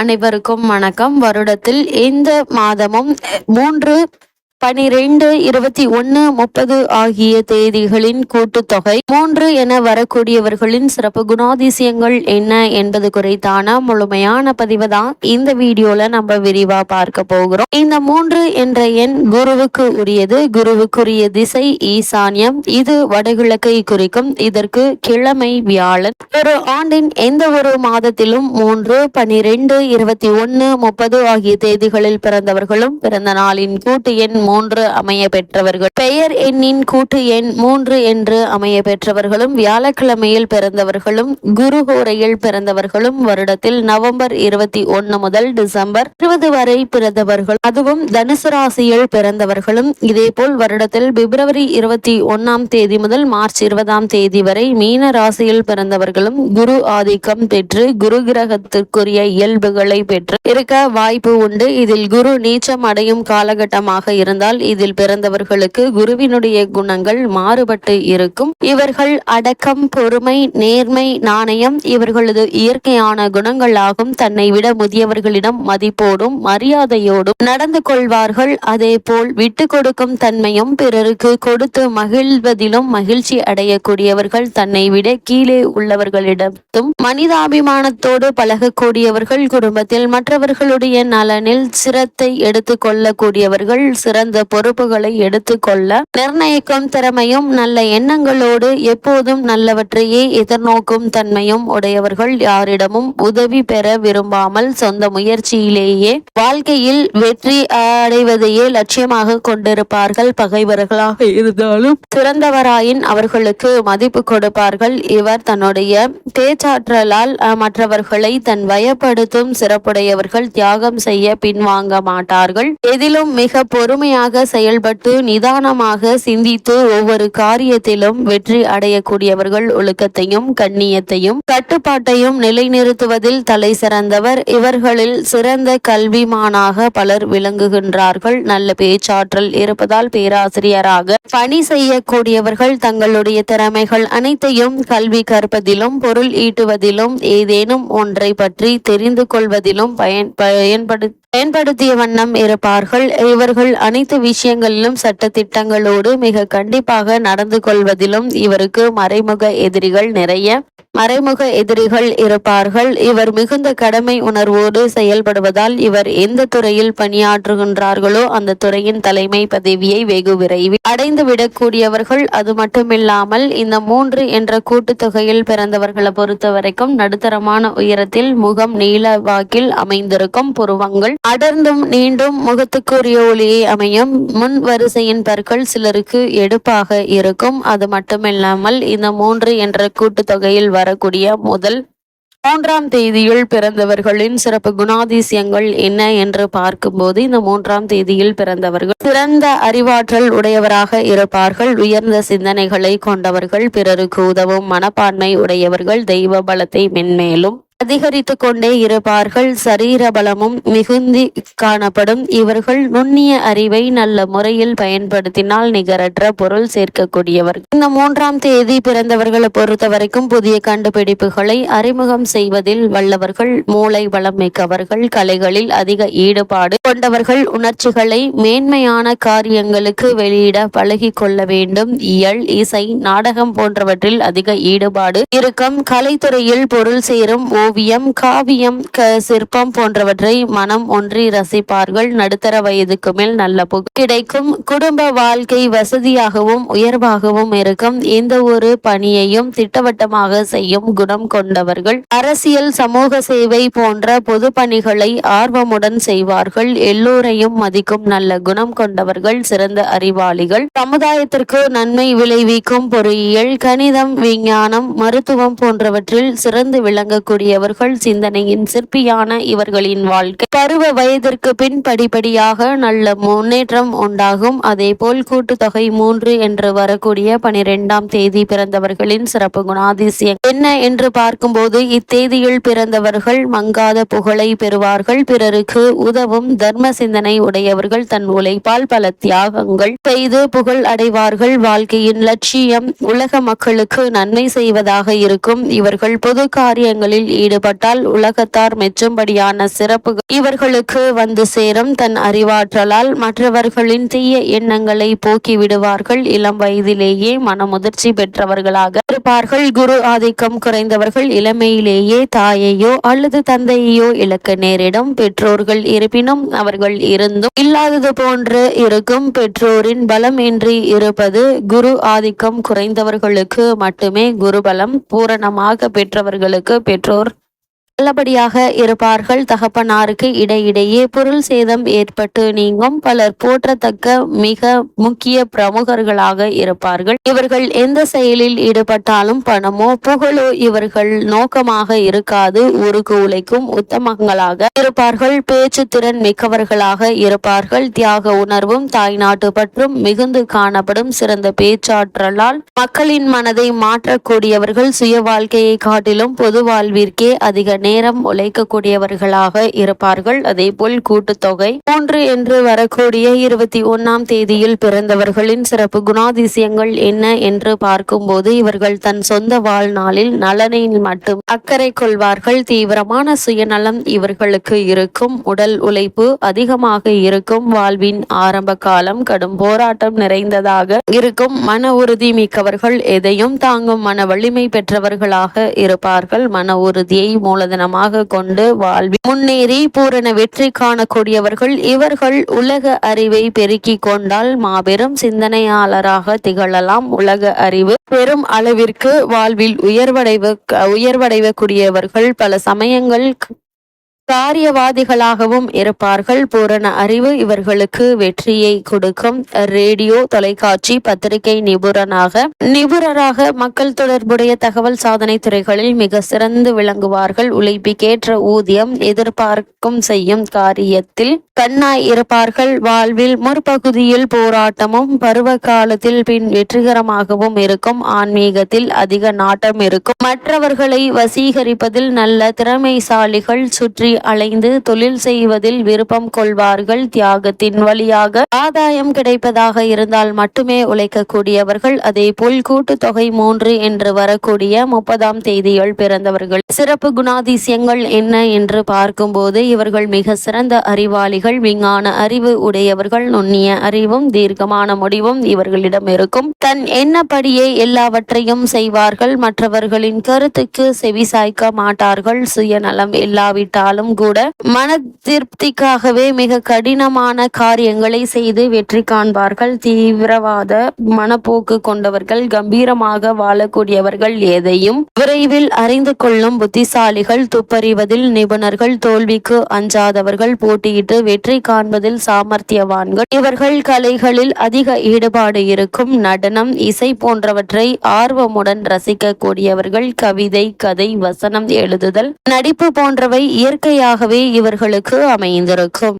அனைவருக்கும் வணக்கம். வருடத்தில் இந்த மாதமும் மூன்று பனிரெண்டு இருபத்தி ஒன்று முப்பது ஆகிய தேதிகளின் கூட்டுத்தொகை. மூன்று என வரக்கூடியவர்களின் சிறப்பு குணாதிசயங்கள் என்ன என்பது குறித்தான முழுமையான பதிவு தான் இந்த வீடியோல நம்ம விரிவா பார்க்க போகிறோம். இந்த மூன்று என்ற எண் குருவுக்கு உரியது. குருவுக்குரிய திசை ஈசான்யம். இது வடகிழக்கை குறிக்கும். இதற்கு கிழமை வியாழன். ஒரு ஆண்டின் எந்த ஒரு மாதத்திலும் மூன்று பனிரெண்டு இருபத்தி ஒன்று முப்பது ஆகிய தேதிகளில் பிறந்தவர்களும் பிறந்த நாளின் கூட்டு எண் மூன்று அமைய பெற்றவர்கள். பெயர் எண்ணின் கூட்டு எண் மூன்று என்று அமைய பெற்றவர்களும் வியாழக்கிழமையில் பிறந்தவர்களும் குருஹோரையில் பிறந்தவர்களும் வருடத்தில் நவம்பர் இருபத்தி ஒன்று முதல் டிசம்பர் இருபது வரை பிறந்தவர்கள். அதுவும் தனுசு ராசியில் பிறந்தவர்களும் இதேபோல் வருடத்தில் பிப்ரவரி இருபத்தி ஒன்னாம் தேதி முதல் மார்ச் இருபதாம் தேதி வரை மீன ராசியில் பிறந்தவர்களும் குரு ஆதிக்கம் பெற்று குரு கிரகத்திற்குரிய இயல்புகளை பெற்று இருக்க வாய்ப்பு உண்டு. இதில் குரு நீச்சம் அடையும் காலகட்டமாக இருந்தால் இதில் பிறந்தவர்களுக்கு குருவினுடைய குணங்கள் மாறுபட்டு இருக்கும். இவர்கள் அடக்கம் பொறுமை நேர்மை நாணயம் இவர்களது இயற்கையான குணங்களாகும். தன்னை விட முதியவர்களிடம் மதிப்போடும் மரியாதையோடும் நடந்து கொள்வார்கள். அதே போல் விட்டு கொடுக்கும் தன்மையும் பிறருக்கு கொடுத்து மகிழ்வதிலும் மகிழ்ச்சி அடையக்கூடியவர்கள் தன்னை விட கீழே உள்ளவர்களிடத்தும் மனிதாபிமானத்தோடு பழகக்கூடியவர்கள் குடும்பத்தில் மற்றவர்களுடைய நலனில் சிரத்தை எடுத்து கொள்ளக்கூடியவர்கள் சிறந்த பொறுப்புகளை எடுத்துக்கொள்ள நிர்ணயிக்கும் திறமையும் நல்ல எண்ணங்களோடு எப்போதும் நல்லவற்றையே எதிர்நோக்கும் தன்மையும் உடையவர்கள் யாரிடமும் உதவி பெற விரும்பாமல் சொந்த முயற்சியிலேயே வாழ்க்கையில் வெற்றி அடைவதையே லட்சியமாக கொண்டிருப்பார்கள் பகைவர்களாக இருந்தாலும் சிறந்தவராயின் அவர்களுக்கு மதிப்பு கொடுப்பார்கள். இவர் தன்னுடைய பேச்சாற்றலால் மற்றவர்களை தன் வயப்படுத்தும் சிறப்புடையவர்கள் தியாகம் செய்ய பின்வாங்க மாட்டார்கள். எதிலும் மிக பொறுமையாக செயல்பட்டு நிதானமாக சிந்தித்து ஒவ்வொரு காரியத்திலும் வெற்றி அடையக்கூடியவர்கள் ஒழுக்கத்தையும் கண்ணியத்தையும் கட்டுப்பாட்டையும் நிலைநிறுத்துவதில் தலை சிறந்தவர். இவர்களில் சிறந்த கல்விமானாக பலர் விளங்குகின்றார்கள். நல்ல பேச்சாற்றல் இருப்பதால் பேராசிரியராக பணி செய்யக்கூடியவர்கள் தங்களுடைய திறமைகள் அனைத்தையும் கல்வி கற்பதிலும் பொருள் ஈட்டுவதிலும் ஏதேனும் ஒன்றை பற்றி தெரிந்து கொள்வதிலும் பயன் பயன்படுத்த பயன்படுத்திய வண்ணம் இருப்பார்கள். இவர்கள் அனைத்து விஷயங்களிலும் சட்ட திட்டங்களோடு மிக கண்டிப்பாக நடந்து கொள்வதிலும் இவருக்கு மறைமுக எதிரிகள் நிறைய மறைமுக எதிரிகள் இருப்பார்கள். இவர் மிகுந்த கடமை உணர்வோடு செயல்படுவதால் இவர் எந்த துறையில் பணியாற்றுகின்றார்களோ அந்த துறையின் தலைமை பதவியை வெகு விரைவில் அடைந்துவிடக்கூடியவர்கள். அது மட்டுமில்லாமல் இந்த மூன்று என்ற கூட்டுத்தொகையில் பிறந்தவர்களை பொறுத்த வரைக்கும் நடுத்தரமான உயரத்தில் முகம் நீள வாக்கில் அமைந்திருக்கும் புருவங்கள். அடர்ந்தும் நீண்டும் முகத்துக்குரிய ஒளியை அமையும். முன் வரிசையின் பற்கள் சிலருக்கு எடுப்பாக இருக்கும். அது மட்டுமில்லாமல் இந்த மூன்று என்ற கூட்டுத்தொகையில் வரக்கூடிய முதல் மூன்றாம் தேதியில் பிறந்தவர்களின் சிறப்பு குணாதிசயங்கள் என்ன என்று பார்க்கும்போது இந்த மூன்றாம் தேதியில் பிறந்தவர்கள் சிறந்த அறிவாற்றல் உடையவராக இருப்பார்கள். உயர்ந்த சிந்தனைகளை கொண்டவர்கள் பிறருக்கு உதவும் மனப்பான்மை உடையவர்கள் தெய்வ பலத்தை மென்மேலும் அதிகரித்து கொண்டே இருப்பார்கள். சரீர பலமும் மிகுந்தி காணப்படும். இவர்கள் நுண்ணிய அறிவை நல்ல முறையில் பயன்படுத்தினால் நிகரற்ற பொருள் சேர்க்கக்கூடியவர். இந்த மூன்றாம் தேதி பிறந்தவர்களை பொறுத்த வரைக்கும் புதிய கண்டுபிடிப்புகளை அறிமுகம் செய்வதில் வல்லவர்கள் மூளை வளம் மிக்கவர்கள் கலைகளில் அதிக ஈடுபாடு கொண்டவர்கள் உணர்ச்சிகளை மேன்மையான காரியங்களுக்கு வெளியிட பழகி கொள்ள வேண்டும். இயல் இசை நாடகம் போன்றவற்றில் அதிக ஈடுபாடு இருக்கும் கலைத்துறையில் பொருள் சேரும் ஓவியம் காவியம் க சிற்பம் போன்றவற்றை மனம் ஒன்றி ரசிப்பார்கள். நடுத்தர வயதுக்கு மேல் நல்ல புகழ் கிடைக்கும். குடும்ப வாழ்க்கை வசதியாகவும் உயர்வாகவும் இருக்கும். எந்த ஒரு பணியையும் திட்டவட்டமாக செய்யும் குணம் கொண்டவர்கள். அரசியல் சமூக சேவை போன்ற பொது பணிகளை ஆர்வமுடன் செய்வார்கள். எல்லோரையும் மதிக்கும் நல்ல குணம் கொண்டவர்கள் சிறந்த அறிவாளிகள். சமுதாயத்திற்கு நன்மை விளைவிக்கும் பொறியியல் கணிதம் விஞ்ஞானம் மருத்துவம் போன்றவற்றில் சிறந்து விளங்கக்கூடிய கூடியவர்கள் சிந்தனையின் சிற்பியான இவர்களின் வாழ்க்கை. பருவ வயதிற்கு பின் படிப்படியாக நல்ல முன்னேற்றம் உண்டாகும். அதே போல் கூட்டுத்தொகை மூன்று என்று வரக்கூடிய பனிரெண்டாம் தேதி பிறந்தவர்களின் சிறப்பு குணாதிசயம். என்ன என்று பார்க்கும்போது இத்தேதியில் பிறந்தவர்கள் மங்காத புகழை பெறுவார்கள். பிறருக்கு உதவும் தர்ம சிந்தனை உடையவர்கள். தன் உழைப்பால் பல தியாகங்கள் செய்து புகழ் அடைவார்கள். வாழ்க்கையின் லட்சியம் உலக மக்களுக்கு நன்மை செய்வதாக இருக்கும். இவர்கள் பொது காரியங்களில் ஈடுபட்டால் உலகத்தார் மெச்சும்படியான சிறப்புகள். இவர்களுக்கு வந்து சேரும் தன் அறிவாற்றலால் மற்றவர்களின் தீய எண்ணங்களை போக்கி விடுவார்கள் இளம் வயதிலேயே மனமுதிர்ச்சி பெற்றவர்களாக இருப்பார்கள். குரு ஆதிக்கம் குறைந்தவர்கள் இளமையிலேயே தாயையோ அல்லது தந்தையையோ இழக்க நேரிடும். பெற்றோர்கள் இருப்பினும் அவர்கள் இருந்தும் இல்லாதது போன்று இருக்கும். பெற்றோரின் பலம் இன்றி இருப்பது குரு ஆதிக்கம் குறைந்தவர்களுக்கு மட்டுமே குருபலம் பூரணமாக பெற்றவர்களுக்கு பெற்றோர் நல்லபடியாக இருப்பார்கள். தகப்பனாருக்கு இடையிடையே பொருள் சேதம் ஏற்பட்டு நீங்கும். பலர் போற்றத்தக்க மிக முக்கிய பிரமுகர்களாக இருப்பார்கள். இவர்கள் எந்த செயலில் ஈடுபட்டாலும் பணமோ புகழோ இவர்கள் நோக்கமாக இருக்காது. ஊருக்கு உழைக்கும் உத்தமங்களாக இருப்பார்கள். பேச்சு திறன் மிக்கவர்களாக இருப்பார்கள். தியாக உணர்வும் தாய்நாட்டு பற்றும் மிகுந்து காணப்படும் சிறந்த பேச்சாற்றலால் மக்களின் மனதை மாற்றக்கூடியவர்கள். சுய வாழ்க்கையை காட்டிலும் பொது வாழ்விற்கே அதிக நேரம் உழைக்கக்கூடியவர்களாக இருப்பார்கள். அதே போல் கூட்டுத்தொகை மூன்று என்று வரக்கூடிய இருபத்தி ஒன்னாம் தேதியில் பிறந்தவர்களின் சிறப்பு குணாதிசயங்கள் என்ன என்று பார்க்கும்போது இவர்கள் தன் சொந்த வாழ்நாளில் நலனில் மட்டும் அக்கறை கொள்வார்கள். தீவிரமான சுயநலம் இவர்களுக்கு இருக்கும். உடல் உழைப்பு அதிகமாக இருக்கும். வாழ்வின் ஆரம்ப காலம் கடும் போராட்டம் நிறைந்ததாக இருக்கும். மன உறுதி மிக்கவர்கள் எதையும் தாங்கும். மன வலிமை பெற்றவர்களாக இருப்பார்கள். மன உறுதியை சாதனமாக கொண்டு வாழ்வி முன்னேறி பூரண வெற்றி காணக்கூடியவர்கள் இவர்கள் உலக அறிவை பெருக்கிக் கொண்டால் மாபெரும் சிந்தனையாளராக திகழலாம். உலக அறிவு பெரும் அளவிற்கு வாழ்வில் உயர்வடைவு உயர்வடைவக்கூடியவர்கள் பல சமயங்கள் காரியவாதிகளாகவும் இருப்பார்கள். பூரண அறிவு இவர்களுக்கு வெற்றியை கொடுக்கும். ரேடியோ தொலைக்காட்சி பத்திரிகை நிபுணராக நிபுணராக மக்கள் தொடர்புடைய தகவல் சாதனை துறைகளில் மிக சிறந்து விளங்குவார்கள். உழைப்பிக்கேற்ற ஊதியம் எதிர்பார்க்கும் செய்யும் காரியத்தில் கண்ணாய் இருப்பார்கள். வாழ்வில் முற்பகுதியில் போராட்டமும் பருவ காலத்தில் பின் வெற்றிகரமாகவும் இருக்கும். ஆன்மீகத்தில் அதிக நாட்டம் இருக்கும். மற்றவர்களை வசீகரிப்பதில் நல்ல திறமைசாலிகள் சுற்றி அலைந்து தொழில் செய்வதில் விருப்பம் கொள்வார்கள். தியாகத்தின் வழியாக ஆதாயம் கிடைப்பதாக இருந்தால் மட்டுமே உழைக்கக்கூடியவர்கள். அதே போல் கூட்டுத்தொகை மூன்று என்று வரக்கூடிய முப்பதாம் தேதியில் பிறந்தவர்கள். சிறப்பு குணாதிசயங்கள் என்ன என்று பார்க்கும்போது இவர்கள் மிக சிறந்த அறிவாளிகள். விஞ்ஞான அறிவு உடையவர்கள். நுண்ணிய அறிவும் தீர்க்கமான முடிவும் இவர்களிடம் இருக்கும். தன் எண்ணப்படியே எல்லாவற்றையும் செய்வார்கள். மற்றவர்களின் கருத்துக்கு செவிசாய்க்க மாட்டார்கள். சுயநலம் இல்லாவிட்டாலும் கூட மன திருப்திக்காகவே மிக கடினமான காரியங்களை செய்து வெற்றி காண்பார்கள். தீவிரவாத மனப்போக்கு கொண்டவர்கள் கம்பீரமாக வாழக்கூடியவர்கள் எதையும் விரைவில் அறிந்து கொள்ளும் புத்திசாலிகள் துப்பறிவதில் நிபுணர்கள் தோல்விக்கு அஞ்சாதவர்கள் போட்டியிட்டு வெற்றி காண்பதில் சாமர்த்தியவான்கள். இவர்கள் கலைகளில் அதிக ஈடுபாடு இருக்கும். நடனம் இசை போன்றவற்றை ஆர்வமுடன் ரசிக்கக்கூடியவர்கள் கவிதை கதை வசனம் எழுதுதல் நடிப்பு போன்றவை இயற்கை முழுமையாகவே இவர்களுக்கு அமைந்திருக்கும்.